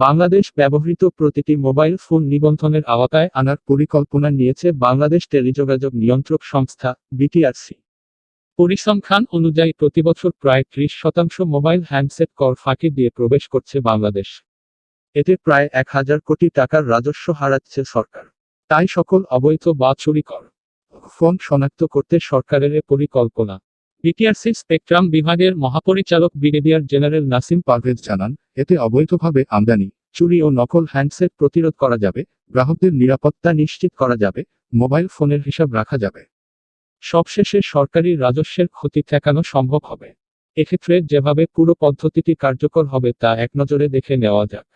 বাংলাদেশ ব্যবহৃত প্রতিটি mobile phone নিবন্ধনের আওতায় আনার পরিকল্পনা নিয়েছে বাংলাদেশ টেলিযোগাযোগ নিয়ন্ত্রক সংস্থা, বিটিআরসি। পরিসংখ্যান অনুযায়ী প্রতিবছর প্রায় ত্রিশ শতাংশ মোবাইল হ্যান্ডসেট কর ফাঁকি দিয়ে প্রবেশ করছে বাংলাদেশ। এতে প্রায় এক হাজার কোটি টাকার রাজস্ব হারাচ্ছে সরকার। তাই সকল অবৈধ বা চুরি কর। ফোন শনাক্ত করতে সরকারের পরিকল্পনা। বিটিআরসি স্পেকট্রাম বিভাগের মহাপরিচালক ব্রিগেডিয়ার জেনারেল নাসিম পারভেজ জানান, এতে অবৈধভাবে আমদানি, চুরি ও নকল হ্যান্ডসেট প্রতিরোধ করা যাবে, গ্রাহকদের নিরাপত্তা নিশ্চিত করা যাবে, মোবাইল ফোনের হিসাব রাখা যাবে। সবশেষে সরকারি রাজস্বের ক্ষতি ঠেকানো সম্ভব হবে। এক্ষেত্রে যেভাবে পুরো পদ্ধতিটি কার্যকর হবে তা একনজরে দেখে নেওয়া যাক।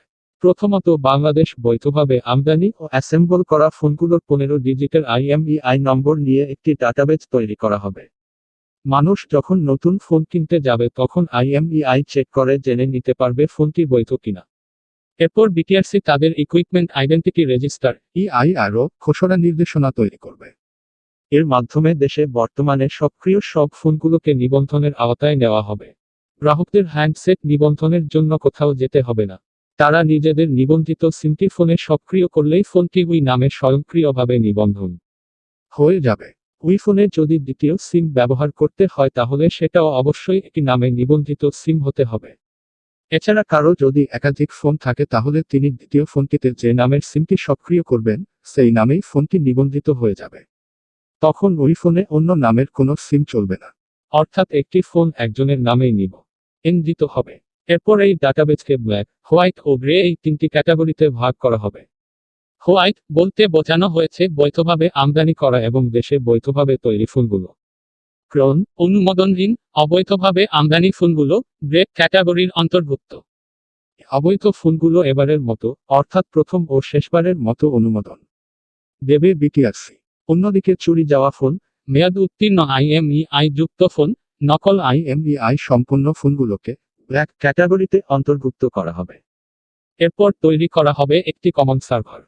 প্রথমত, বাংলাদেশ বৈধভাবে আমদানি ও অ্যাসেম্বল করা ফোনগুলোর পনেরো ডিজিটের আইএমইআই নম্বর নিয়ে একটি ডাটাবেজ তৈরি করা হবে। মানুষ যখন নতুন ফোন কিনতে যাবে, তখন আইএমইআই চেক করে জেনে নিতে পারবে ফোনটি বৈধ কিনা। এরপর বিটিআরসি তাদের ইকুইপমেন্ট আইডেন্টিটি রেজিস্টার ইআইআরও খসড়া নির্দেশনা তৈরি করবে। এর মাধ্যমে দেশে বর্তমানে সক্রিয় সব ফোনগুলোকে নিবন্ধনের আওতায় নেওয়া হবে। গ্রাহকদের হ্যান্ডসেট নিবন্ধনের জন্য কোথাও যেতে হবে না। তারা নিজেদের নিবন্ধিত সিমটি ফোনে সক্রিয় করলেই ফোনটি ওই নামে স্বয়ংক্রিয়ভাবে নিবন্ধন হয়ে যাবে। ওই ফোনে যদি দ্বিতীয় সিম ব্যবহার করতে হয় তাহলে সেটাও অবশ্যই একটি নামে নিবন্ধিত সিম হতে হবে। এছাড়া কারও যদি একাধিক ফোন থাকে তাহলে তিনি দ্বিতীয় ফোনটিতে যে নামের সিমটি সক্রিয় করবেন, সেই নামেই ফোনটি নিবন্ধিত হয়ে যাবে। তখন ওই ফোনে অন্য নামের কোনো সিম চলবে না। অর্থাৎ একটি ফোন একজনের নামেই নিব। এনজিত হবে। এরপর এই ডাটাবেজকে ব্ল্যাক, হোয়াইট ও গ্রে এই তিনটি ক্যাটাগরিতে ভাগ করা হবে। হোয়াইট বলতে বোঝানো হয়েছে বৈধভাবে আমদানি করা এবং দেশে বৈধভাবে তৈরি ফুলগুলো। ক্রোন, অনুমোদনহীন, অবৈধভাবে আমদানি ফুলগুলো গ্রে ক্যাটাগরির অন্তর্ভুক্ত। অবৈধ ফুলগুলো এবারের মতো, অর্থাৎ প্রথম ও শেষবারের মতো অনুমোদন। দেবে বিটিআরসি। অন্যদিকে চুরি যাওয়া ফোন, মেয়াদ উত্তীর্ণ আইএমইআই যুক্ত ফোন, নকল আইএমইআই সম্পূর্ণ ফোনগুলোকে ব্ল্যাক ক্যাটাগরিতে অন্তর্ভুক্ত করা হবে। এরপর তৈরি করা হবে একটি কমন সার্ভার।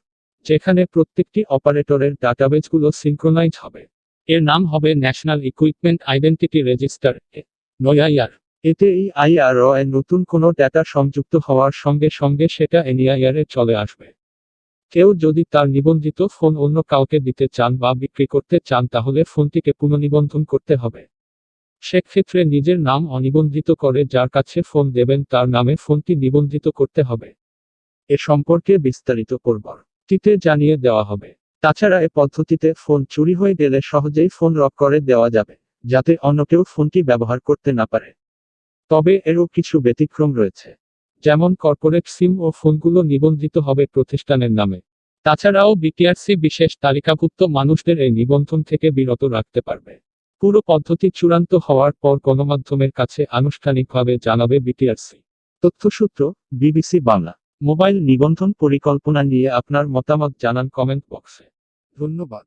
যেখানে প্রত্যেকটি অপারেটরের ডাটাবেজগুলো সিঙ্ক্রোনাইজ হবে। এর নাম হবে national equipment identity register N E I R এতে এই আইআরও এর নতুন কোনো ডেটা সংযুক্ত হওয়ার সঙ্গে সঙ্গে সেটা এনআইআর এ চলে আসবে। কেউ যদি তার নিবন্ধিত ফোন অন্য কাউকে দিতে চান বা বিক্রি করতে চান, তাহলে ফোনটিকে পুনঃনিবন্ধন করতে হবে। সেক্ষেত্রে নিজের নাম অনিবন্ধিত করে যার কাছে ফোন দেবেন, তার নামে ফোনটি নিবন্ধিত করতে হবে। এ সম্পর্কে বিস্তারিত পরবর্তীতে জানিয়ে দেওয়া হবে। তাছাড়া এ পদ্ধতিতে ফোন চুরি হয়ে গেলে সহজেই ফোন রক করে দেওয়া যাবে, যাতে অন্য কেউ ফোনটি ব্যবহার করতে না পারে। তবে এরও কিছু ব্যতিক্রম রয়েছে। যেমন কর্পোরেট সিম ও ফোনগুলো নিবন্ধিত হবে প্রতিষ্ঠানের নামে। তাছাড়াও বিটিআরসি বিশেষ তালিকাভুক্ত মানুষদের এই নিবন্ধন থেকে বিরত রাখতে পারবে। পুরো পদ্ধতি চূড়ান্ত হওয়ার পর গণমাধ্যমের কাছে আনুষ্ঠানিকভাবে জানাবে বিটিআরসি। তথ্যসূত্র বিবিসি বাংলা। মোবাইল নিবন্ধন পরিকল্পনা নিয়ে আপনার মতামত জানান কমেন্ট বক্সে। ধন্যবাদ।